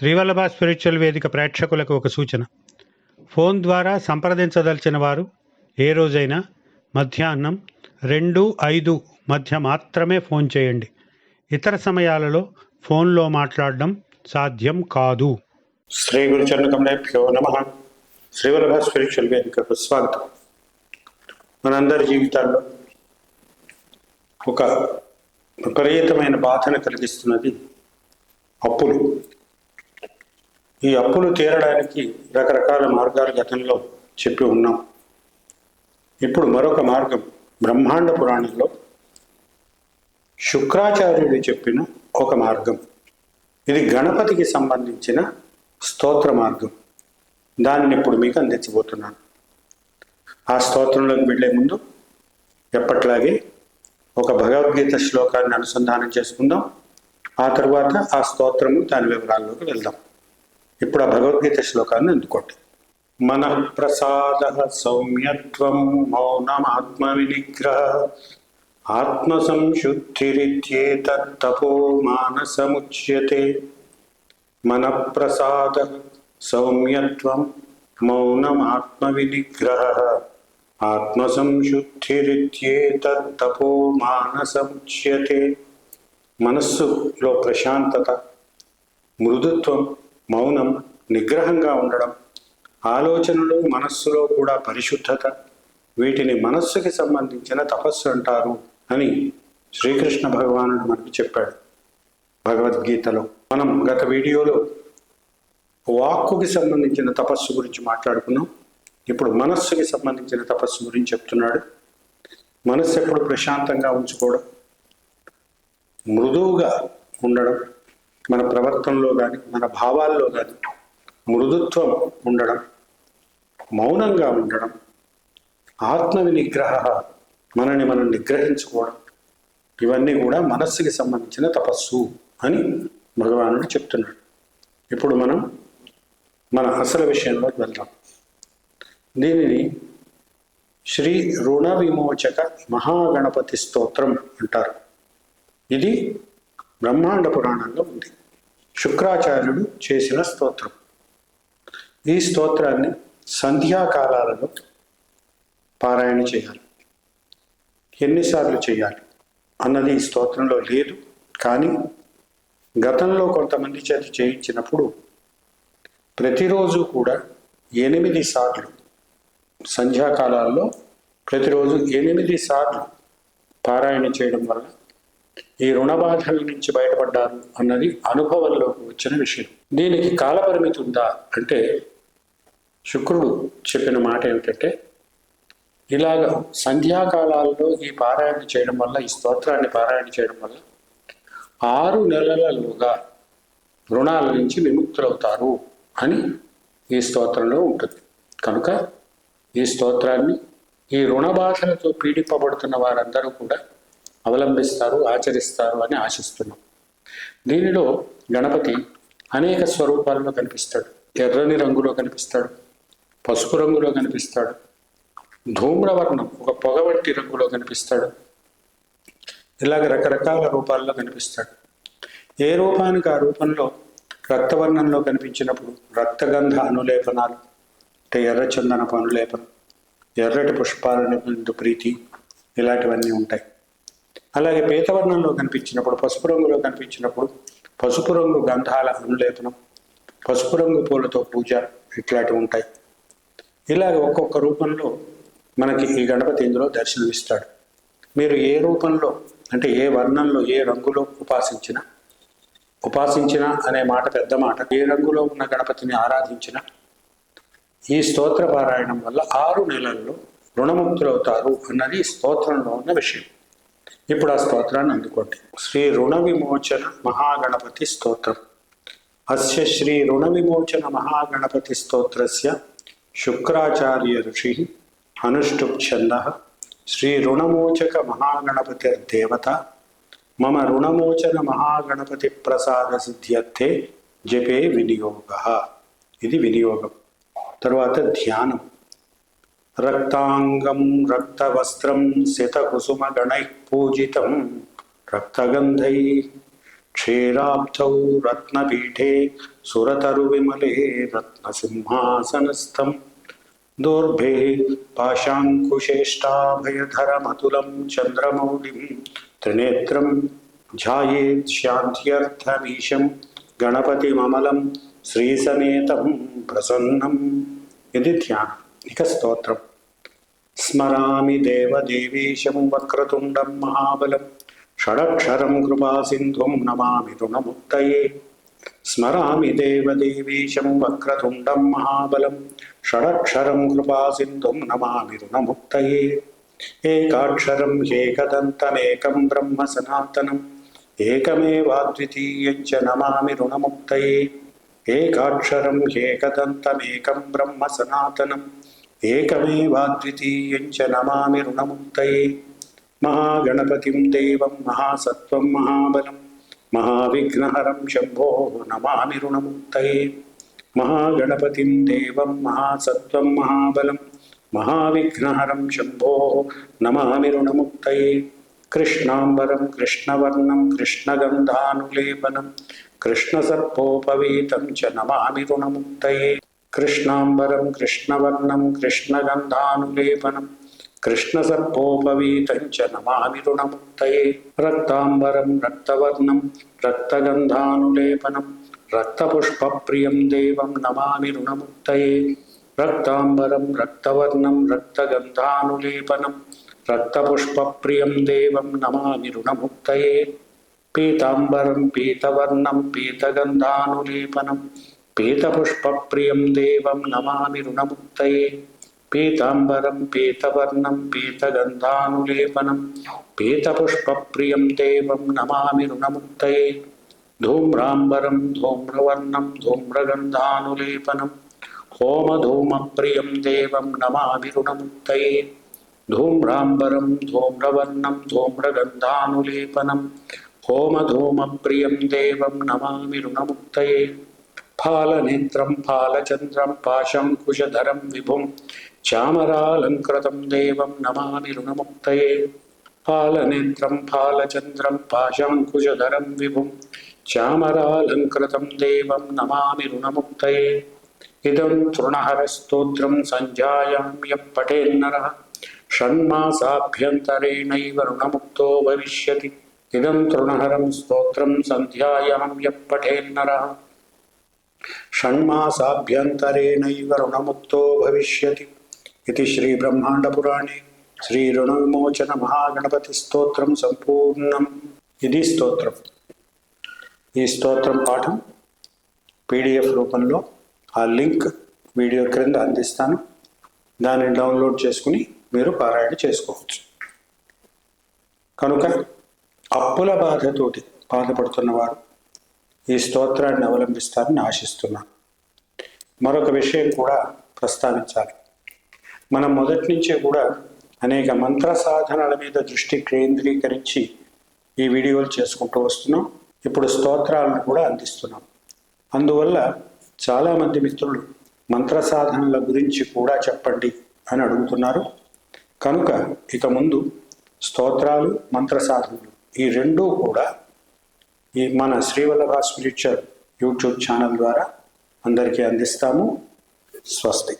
Srivallabha spiritual వేదిక ప్రేక్షకులకు ఒక సూచన. ఫోన్ ద్వారా సంప్రదించదలిచిన వారు ఏ రోజైనా మధ్యాహ్నం రెండు ఐదు మధ్య మాత్రమే ఫోన్ చేయండి. ఇతర సమయాలలో ఫోన్లో మాట్లాడడం సాధ్యం కాదు. శ్రీ గురుచరణకమలేభ్యో నమ. శ్రీవల్లభ స్పిరిచువల్ వేదికకు స్వాగతం. మనందరి జీవితాల్లో ఒక విపరీతమైన బాధను కలిగిస్తున్నది అప్పులు. ఈ అప్పులు తీరడానికి రకరకాల మార్గాలు గతంలో చెప్పి ఉన్నాం. ఇప్పుడు మరొక మార్గం బ్రహ్మాండ పురాణంలో శుక్రాచార్యుడు చెప్పిన ఒక మార్గం. ఇది గణపతికి సంబంధించిన స్తోత్ర మార్గం. దానిని ఇప్పుడు మీకు అందించబోతున్నాను. ఆ స్తోత్రంలోకి వెళ్ళే ముందు ఎప్పట్లాగే ఒక భగవద్గీత శ్లోకాన్ని అనుసంధానం చేసుకుందాం. ఆ తర్వాత ఆ స్తోత్రము దాని వివరాల్లోకి వెళ్దాం. ఇప్పుడు ఆ భగవద్గీత శ్లోకాన్ని అందుకోండి. మన ప్రసాద సౌమ్యత్వం మౌనమాత్మ వినిగ్రహ ఆత్మ సంశుద్ధిరిత్యేతత్తపో మానసముచ్యతే మన ప్రసాద సౌమ్యత్వం మౌనమాత్మ వినిగ్రహ ఆత్మ సంశుద్ధిరిత్యేతత్తపో మానసముచ్యతే మనస్సులో ప్రశాంతత మృదుత్వం మౌనం నిగ్రహంగా ఉండడం ఆలోచనలు మనస్సులో కూడా పరిశుద్ధత వీటిని మనస్సుకి సంబంధించిన తపస్సు అంటారు అని శ్రీకృష్ణ భగవానుడు మనకు చెప్పాడు భగవద్గీతలో. మనం గత వీడియోలో వాక్కుకి సంబంధించిన తపస్సు గురించి మాట్లాడుకున్నాం. ఇప్పుడు మనస్సుకి సంబంధించిన తపస్సు గురించి చెప్తున్నాడు. మనస్సు ఎప్పుడు ప్రశాంతంగా ఉంచుకోవడం మృదువుగా ఉండడం మన ప్రవర్తనలో కానీ మన భావాల్లో కానీ మృదుత్వం ఉండడం మౌనంగా ఉండడం ఆత్మ నిగ్రహ మనని మనం నిగ్రహించుకోవడం ఇవన్నీ కూడా మనస్సుకి సంబంధించిన తపస్సు అని భగవానుడు చెప్తున్నాడు. ఇప్పుడు మనం మన అసలు విషయంలోకి వెళ్దాం. దీనిని శ్రీ రుణ విమోచక మహాగణపతి స్తోత్రం అంటారు. ఇది బ్రహ్మాండ పురాణంలో ఉంది. శుక్రాచార్యుడు చేసిన స్తోత్రం. ఈ స్తోత్రాన్ని సంధ్యాకాలాలలో పారాయణ చేయాలి. ఎన్నిసార్లు చేయాలి అన్నది ఈ స్తోత్రంలో లేదు. కానీ గతంలో కొంతమంది చేత చేయించినప్పుడు ప్రతిరోజు కూడా ఎనిమిది సార్లు సంధ్యాకాలాల్లో ప్రతిరోజు ఎనిమిది సార్లు పారాయణ చేయడం వల్ల ఈ రుణబాధల నుంచి బయటపడ్డారు అన్నది అనుభవంలోకి వచ్చిన విషయం. దీనికి కాలపరిమితి ఉందా అంటే శుక్రుడు చెప్పిన మాట ఏమిటంటే ఇలాగ సంధ్యాకాలాల్లో ఈ పారాయణ చేయడం వల్ల ఈ స్తోత్రాన్ని పారాయణ చేయడం వల్ల ఆరు నెలలలోగా రుణాల నుంచి విముక్తులవుతారు అని ఈ స్తోత్రంలో ఉంటుంది. కనుక ఈ స్తోత్రాన్ని ఈ రుణ బాధలతో పీడింపబడుతున్న వారందరూ కూడా అవలంబిస్తారు ఆచరిస్తారు అని ఆశిస్తున్నాం. దీనిలో గణపతి అనేక స్వరూపాలలో కనిపిస్తాడు. ఎర్రని రంగులో కనిపిస్తాడు. పసుపు రంగులో కనిపిస్తాడు. ధూమ్రవర్ణం ఒక పొగ వంటి రంగులో కనిపిస్తాడు. ఇలాగ రకరకాల రూపాల్లో కనిపిస్తాడు. ఏ రూపానికి ఆ రూపంలో రక్తవర్ణంలో కనిపించినప్పుడు రక్తగంధ అనులేపనాలు అంటే ఎర్రచందనపు అనులేపనం ఎర్రటి పుష్పాల ప్రీతి ఇలాంటివన్నీ ఉంటాయి. అలాగే పీతవర్ణంలో కనిపించినప్పుడు పసుపు రంగులో కనిపించినప్పుడు పసుపు రంగు గంధాల అనులేపనం పసుపు రంగు పూలతో పూజ ఇట్లాంటివి ఉంటాయి. ఇలాగ ఒక్కొక్క రూపంలో మనకి ఈ గణపతి ఇందులో దర్శనమిస్తాడు. మీరు ఏ రూపంలో అంటే ఏ వర్ణంలో ఏ రంగులో ఉపాసించిన ఉపాసించిన అనే మాట పెద్ద మాట ఏ రంగులో ఉన్న గణపతిని ఆరాధించిన ఈ స్తోత్ర పారాయణం వల్ల ఆరు నెలల్లో రుణముక్తులవుతారు అన్నది స్తోత్రంలో ఉన్న విషయం. ఇప్పుడు ఆ స్తోత్రాన్ని అందుకోండి. శ్రీ రుణ విమోచన మహాగణపతి స్తోత్రం. అస్య శ్రీ రుణ విమోచన మహాగణపతి స్తోత్రస్య శుక్రాచార్య ఋషి అనుష్ఠుప్ ఛంద. శ్రీ రుణమోచక మహాగణపతి దేవత. మమ రుణమోచన మహాగణపతి ప్రసాద సిద్ధ్యర్థే జపే వినియోగ. ఇది వినియోగం. తర్వాత ధ్యానం. रक्ताङ्गं, रक्तवस्त्रं, सितकुसुमगणैः पूजितं। रक्तगन्धैः क्षीराब्धौ रत्नपीठे, सुरतरुविमले रत्नसिंहासनस्थं। दोर्भे पाशाङ्कुशेष्टाभयधरमतुलं चन्द्रमौलिं त्रिनेत्रं ध्यायेत् शान्त्यर्थमीशं गणपतिममलं श्रीसमेतं प्रसन्नं। यदि ध्यानम्। ఇక స్తోత్రం స్మరామి దేవదేవీశం వక్రతుండం మహాబలం షడక్షరం కృపాసింధుం నమామి రుణముత్తయే స్మరామి దేవదేవీశం వక్రతుండం మహాబలం షడక్షరం కృపాసింధుం నమామి రుణముత్తయే ఏకాక్షరం ఏకదంతమేకం బ్రహ్మ సనాతనం ఏకమేవాద్వితీయం చ నమామి రుణముక్తయే ఏకాక్షరం ఏకదంతమేకం బ్రహ్మ సనాతనం एकमेवाद्वितीयं च नमामि ऋणमुक्तये महागणपतिं देवं महासत्त्वं महाबलं महाविघ्नहरं शम्भो नमामि ऋणमुक्तये महागणपतिं देवं महासत्त्वं महाबलं महाविघ्नहरं शम्भो नमामि ऋणमुक्तये कृष्णाम्बरं कृष्णवर्णं कृष्णगन्धानुलेपनं कृष्णसर्पोपवीतं च नमामि ऋणमुक्तये कृष्णाम्बरं कृष्णवर्णं कृष्णगन्धानुलेपनं कृष्णसर्पोपवीतं च नमामि ऋणमुक्तये रक्ताम्बरं रक्तवर्णं रक्तगन्धानुलेपनं रक्तपुष्पप्रियं देवं नमामि ऋणमुक्तये रक्ताम्बरं रक्तवर्णं रक्तगन्धानुलेपनं रक्तपुष्पप्रियं देवं नमामि ऋणमुक्तये पीताम्बरं पीतवर्णं पीतगन्धानुलेपनं पीतपुष्पप्रियं देवं नमामि ऋणमुक्तये पीताम्बरं पीतवर्णं पीतगन्धानुलेपनं पीतपुष्पप्रियं देवं नमामि ऋणमुक्तये धूम्राम्बरं धूम्रवर्णं धूम्रगन्धानुलेपनं होमधूमप्रियं देवं नमामि ऋणमुक्तये धूम्राम्बरं धूम्रवर्णं धूम्रगन्धानुलेपनं होमधूमप्रियं देवं नमामि ऋणमुक्तये फालनेत्रं फालचन्द्रं पाशङ्कुशधरं विभुं चामरालङ्कृतं देवं नमामि ऋणमुक्तये फालनेत्रं फालचन्द्रं पाशाङ्कुशधरं विभुं चामरालङ्कृतं देवं नमामि ऋणमुक्तये इदं तृणहरस्तोत्रं सञ्जायां यः पठेन्नरः षण्मासाभ्यन्तरेणैव ऋणमुक्तो भविष्यति इदं तृणहरं स्तोत्रं सन्ध्यायां यः पठेन्नरः షణ్మాసాభ్యంతరేణైవ రుణముక్తో భవిష్యతి ఇది శ్రీ బ్రహ్మాండపురాణే శ్రీ రుణవిమోచన మహాగణపతి స్తోత్రం సంపూర్ణం ఇది స్తోత్రం ఈ స్తోత్రం పాఠం పీడిఎఫ్ రూపంలో ఆ లింక్ వీడియో క్రింద అందిస్తాను. దాన్ని డౌన్లోడ్ చేసుకుని మీరు పారాయణ చేసుకోవచ్చు. కనుక అప్పుల బాధతోటి బాధపడుతున్నవారు ఈ స్తోత్రాన్ని అవలంబిస్తారని ఆశిస్తున్నాను మరొక విషయం కూడా ప్రస్తావించాలి. మనం మొదటి నుంచే కూడా అనేక మంత్ర సాధనల మీద దృష్టి కేంద్రీకరించి ఈ వీడియోలు చేసుకుంటూ వస్తున్నాం. ఇప్పుడు స్తోత్రాలను కూడా అందిస్తున్నాం. అందువల్ల చాలామంది మిత్రులు మంత్ర సాధనల గురించి కూడా చెప్పండి అని అడుగుతున్నారు. కనుక ఇక ముందు స్తోత్రాలు మంత్ర సాధనలు ఈ రెండూ కూడా ఈ మన శ్రీవల్లభ స్పిరిచువల్ యూట్యూబ్ ఛానల్ ద్వారా అందరికీ అందిస్తాము. స్వస్తి.